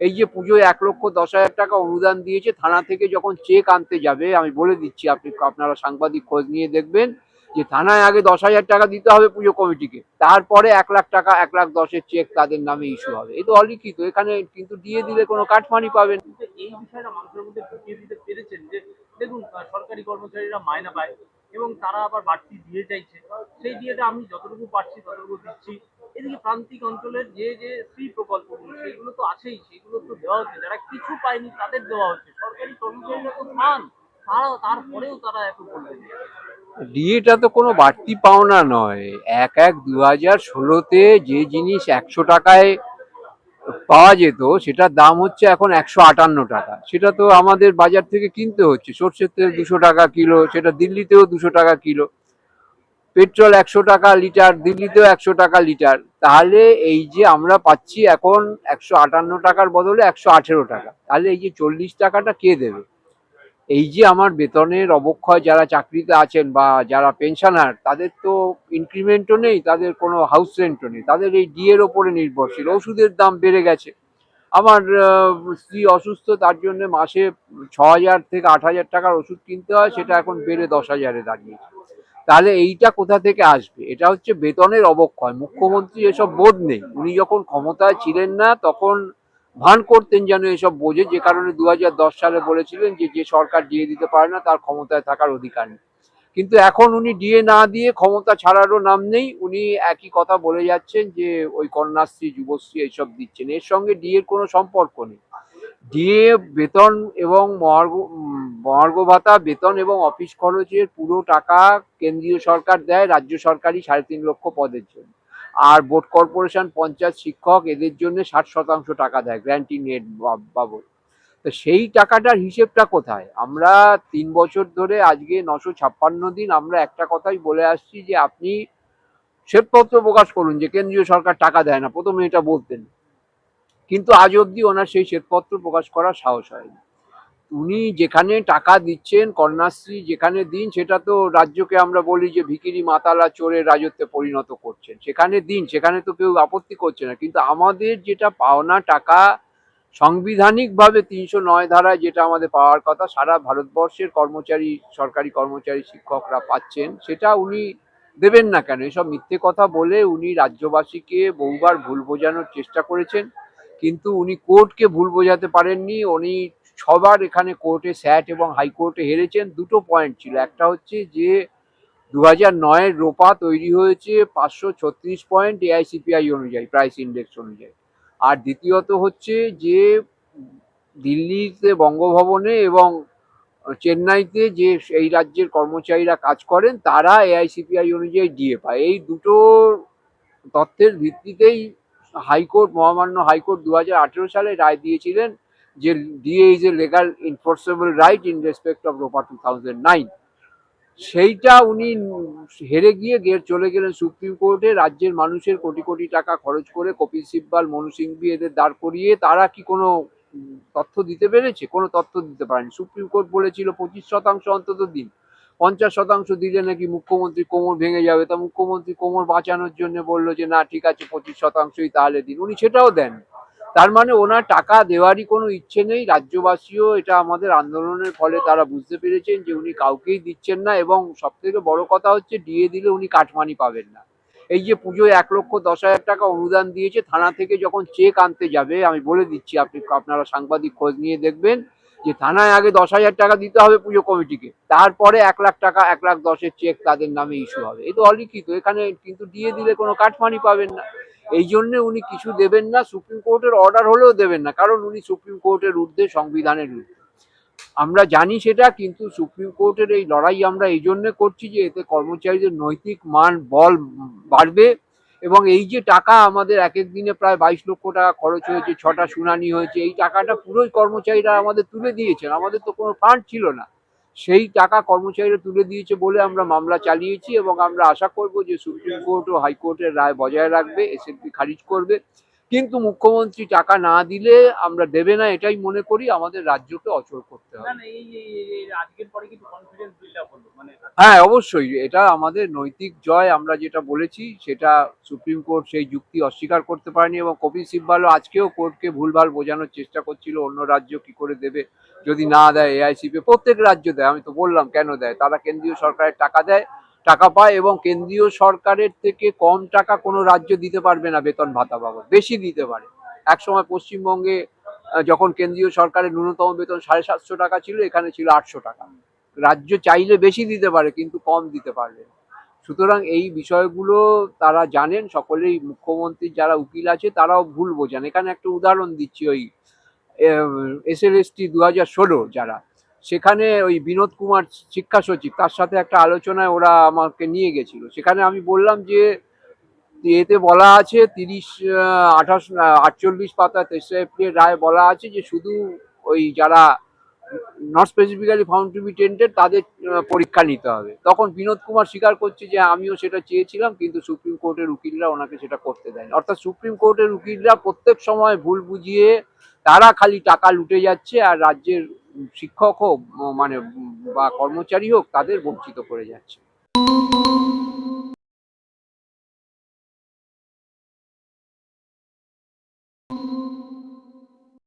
এই যে পুজোয় এক লক্ষ দশ হাজার টাকা অনুদান দিয়েছে, থানা থেকে যখন চেক আনতে যাবে, আমি বলে দিচ্ছি, আপনি আপনারা সাংবাদিক খোঁজ নিয়ে দেখবেন যে থানায় আগে দশ হাজার টাকা দিতে হবে পুজো কমিটিকে, তারপরে এক লাখ টাকা, এক লাখ দশের চেক তাদের নামে ইস্যু হবে। এই তো অলিখিত, এখানে কিন্তু দিয়ে দিলে কোনো কাঠমানি পাবেন এই বিষয়টা দেখুন সরকারি কর্মচারীরা মায়না পায় এবং তারা আবার বাড়তি দিয়ে চাইছে। সেই দিয়েটা আমি যতটুকু পারছি ততটুকু দিচ্ছি। এদিকে প্রান্তিক অঞ্চলের যে যে শ্রী প্রকল্পগুলো, সেগুলো তো আছেই, সেগুলো তো দেওয়া হচ্ছে। যারা কিছু পায়নি, তাদের দেওয়া হচ্ছে। সরকারি কর্মচারীরা তো পান তারা তারপরেও তারা এত বলবেন ডিএটা তো কোনো বাড়তি পাওনা নয়। এক এক দু হাজার ষোলোতে যে জিনিস একশো টাকায় পাওয়া যেত, সেটার দাম হচ্ছে এখন একশো আটান্ন টাকা। সেটা তো আমাদের বাজার থেকে কিনতে হচ্ছে। সর্ষের তেল দুশো টাকা কিলো, সেটা দিল্লিতেও দুশো টাকা কিলো। পেট্রোল একশো টাকা লিটার, দিল্লিতেও একশো টাকা লিটার। তাহলে এই যে আমরা পাচ্ছি এখন একশো আটান্ন টাকার বদলে একশো আঠেরো টাকা। তাহলে এই যে চল্লিশ টাকাটা কে দেবে? এই যে আমার বেতনের অবক্ষয় যারা চাকরিতে আছেন বা যারা পেনশনার তাদের তো ইনক্রিমেন্টও নেই, তাদের কোনো হাউস রেন্টও নেই। তাদের এই ডিএর ওপরে নির্ভরশীল। ওষুধের দাম বেড়ে গেছে। আমার স্ত্রী অসুস্থ, তার জন্য মাসে ছ হাজার থেকে আট হাজার টাকার ওষুধ কিনতে হয়, সেটা এখন বেড়ে দশ হাজারে দাঁড়িয়েছে। তাহলে এইটা কোথা থেকে আসবে? এটা হচ্ছে বেতনের অবক্ষয়। মুখ্যমন্ত্রী এসব বোধ নেই। উনি যখন ক্ষমতায় ছিলেন না, তখন ভান করতেন যেন এসব বোঝে, যে কারণে দু হাজার দশ সালে বলেছিলেন যে যে সরকার দিয়ে দিতে পারে না, তার ক্ষমতায় থাকার অধিকার নেই। কিন্তু এখন উনি ডিএ না দিয়ে ক্ষমতা ছাড়ারও নাম নেই। উনি একই কথা বলে যাচ্ছেন যে, ওই কন্যাশ্রী, যুবশ্রী এইসব দিচ্ছেন। এর সঙ্গে ডিএর কোনো সম্পর্ক নেই। ডিএ বেতন এবং মহার্ঘ ভাতা, বেতন এবং অফিস খরচের পুরো টাকা কেন্দ্রীয় সরকার দেয়, রাজ্য সরকারই সাড়ে তিন লক্ষ পদের জন্য। আর বোর্ড কর্পোরেশন পঞ্চায়েত শিক্ষক এদের জন্য ষাট শতাংশ টাকা দেয় গ্র্যান্টি নেট বাবদ। তো সেই টাকাটার হিসেবটা কোথায়? আমরা তিন বছর ধরে আজকে নশো ছাপ্পান্ন দিন আমরা একটা কথাই বলে আসছি যে আপনি শ্বেতপত্র প্রকাশ করুন যে কেন্দ্রীয় সরকার টাকা দেয় না। প্রথমে এটা বলতেন। কিন্তু আজ অবধি ওনার সেই শ্বেতপত্র প্রকাশ করার সাহস হয়নি। উনি যেখানে টাকা দিচ্ছেন, কন্যাশ্রী যেখানে দিন, সেটা তো রাজ্যকে আমরা বলি যে ভিকিরি মাতালা চোরের রাজত্বে পরিণত করছেন। সেখানে দিন, সেখানে তো কেউ আপত্তি করছে না। কিন্তু আমাদের যেটা পাওনা টাকা সাংবিধানিকভাবে তিনশো নয় ধারায় যেটা আমাদের পাওয়ার কথা, সারা ভারতবর্ষের কর্মচারী, সরকারি কর্মচারী শিক্ষকরা পাচ্ছেন, সেটা উনি দেবেন না কেন? এসব মিথ্যে কথা বলে উনি রাজ্যবাসীকে বহুবার ভুল বোঝানোর চেষ্টা করেছেন। কিন্তু উনি কোর্টকে ভুল বোঝাতে পারেননি। উনি ছবার এখানে কোর্টে স্যাট এবং হাইকোর্টে হেরেছেন। দুটো পয়েন্ট ছিল। একটা হচ্ছে যে দু হাজার নয়ের রোপা তৈরি হয়েছে পাঁচশো ছত্রিশ পয়েন্ট এআইসিপিআই অনুযায়ী প্রাইস ইন্ডেক্স অনুযায়ী। আর দ্বিতীয়ত হচ্ছে যে দিল্লিতে বঙ্গভবনে এবং চেন্নাইতে যে এই রাজ্যের কর্মচারীরা কাজ করেন, তারা এআইসিপিআই অনুযায়ী ডিএ পায়। এই দুটো তথ্যের ভিত্তিতেই হাইকোর্ট, মহামান্য হাইকোর্ট দু হাজার আঠেরো সালে রায় দিয়েছিলেন যে DA is a legal enforceable right in respect of ROPA two thousand nine সেইটা উনি হেরে গিয়ে গিয়ে চলে গেলেন সুপ্রিম কোর্টে, রাজ্যের মানুষের কোটি কোটি টাকা খরচ করে কপিল সিব্বাল, মনু সিংভি এদের দাঁড় করিয়ে তারা কি কোনো তথ্য দিতে পেরেছে? কোনো তথ্য দিতে পারেনি। সুপ্রিম কোর্ট বলেছিল পঁচিশ শতাংশ অন্তত দিন। পঞ্চাশ শতাংশ দিলে নাকি মুখ্যমন্ত্রী কোমর ভেঙে যাবে। তা মুখ্যমন্ত্রী কোমর বাঁচানোর জন্য বলল যে, না, ঠিক আছে, পঁচিশ শতাংশই তাহলে দিন। উনি সেটাও দেন। তার মানে ওনার টাকা দেওয়ারই কোনো ইচ্ছে নেই। রাজ্যবাসীও এটা আমাদের আন্দোলনের ফলে তারা বুঝতে পেরেছেন যে, উনি কাউকেই দিচ্ছেন না এবং সব থেকে বড় কথা হচ্ছে ডিএ দিলে উনি কাটমানি পাবেন না। এই যে পুজোয় এক লক্ষ দশ হাজার টাকা অনুদান দিয়েছে, থানা থেকে যখন চেক আনতে যাবে, আমি বলে দিচ্ছি, আপনি আপনারা সাংবাদিক খোঁজ নিয়ে দেখবেন। যে থানায় আগে দশ হাজার টাকা দিতে হবে পুজো কমিটিকে, তারপরে এক লাখ টাকা, এক লাখ দশের চেক তাদের নামে ইস্যু হবে। এই তো অলিখিত, এখানে কিন্তু দিয়ে দিলে কোনো কাটমানি পাবেন না। এই জন্যে উনি কিছু দেবেন না, সুপ্রিম কোর্টের অর্ডার হলেও দেবেন না, কারণ উনি সুপ্রিম কোর্টের ঊর্ধ্বে সংবিধানের ঊর্ধ্বে। আমরা জানি সেটা, কিন্তু সুপ্রিম কোর্টের এই লড়াই আমরা এই জন্যে করছি যে এতে কর্মচারীদের নৈতিক মান, বল বাড়বে। এবং এই যে টাকা আমাদের এক এক দিনে প্রায় বাইশ লক্ষ টাকা খরচ হয়েছে, ছটা শুনানি হয়েছে, এই টাকাটা পুরোই কর্মচারীরা আমাদের তুলে দিয়েছেন। আমাদের তো কোনো ফান্ড ছিল না। সেই টাকা কর্মচারীরা তুলে দিয়েছে বলে আমরা মামলা চালিয়েছি এবং আমরা আশা করব যে সুপ্রিম কোর্ট ও হাইকোর্টের রায় বজায় রাখবে এসএমপি খারিজ করবে। কিন্তু মুখ্যমন্ত্রী টাকা না দিলে আমরা দেবে না এটাই মনে করি। আমাদের রাজ্যকে অচল করতে হবে। মানে হ্যাঁ অবশ্যই। এটা আমাদের নৈতিক জয় আমরা যেটা বলেছি সেটা সুপ্রিম কোর্ট সেই যুক্তি অস্বীকার করতে পারেনি এবং কপিল সিব্বালও আজকেও কোর্টকে ভুলভাল বোঝানোর চেষ্টা করছিল অন্য রাজ্য কি করে দেবে যদি না দেয় এআইসিপি প্রত্যেক রাজ্য দেয় আমি তো বললাম কেন দেয়? তারা কেন্দ্রীয় সরকারের টাকা দেয় টাকা পায় এবং কেন্দ্রীয় সরকারের থেকে কম টাকা কোনো রাজ্য দিতে পারবে না বেতন ভাতা বাবদ, বেশি দিতে পারে। একসময় পশ্চিমবঙ্গে যখন কেন্দ্রীয় সরকারের ন্যূনতম বেতন সাড়ে সাতশো টাকা ছিল, এখানে ছিল আটশো টাকা। রাজ্য চাইলে বেশি দিতে পারে, কিন্তু কম দিতে পারবে সুতরাং এই বিষয়গুলো তারা জানেন, সকলেই মুখ্যমন্ত্রীর যারা উকিল আছে, তারাও ভুল বোঝেন। এখানে একটা উদাহরণ দিচ্ছি ওই এস এল এস টি দু হাজার ষোলো যারা সেখানে ওই বিনোদ কুমার শিক্ষা সচিব, তার সাথে একটা আলোচনায় ওরা আমাকে নিয়ে গেছিল। সেখানে আমি বললাম যে, এতে বলা আছে তিরিশ আঠাশ আটচল্লিশ পাতা তেসরা এপ্রিল রায় বলা আছে যে, শুধু ওই যারা not specifically found to be tainted তাদের পরীক্ষা নিতে হবে। তখন বিনোদ কুমার স্বীকার করছে যে, আমিও সেটা চেয়েছিলাম, কিন্তু সুপ্রিম কোর্টের উকিলরা ওনাকে সেটা করতে দেয়নি। অর্থাৎ সুপ্রিম কোর্টের উকিলরা প্রত্যেক সময় ভুল বুঝিয়ে, তারা খালি টাকা লুটে যাচ্ছে আর রাজ্যের শিক্ষক হোক মানে বা কর্মচারী হোক তাদের বঞ্চিত করে যাচ্ছে।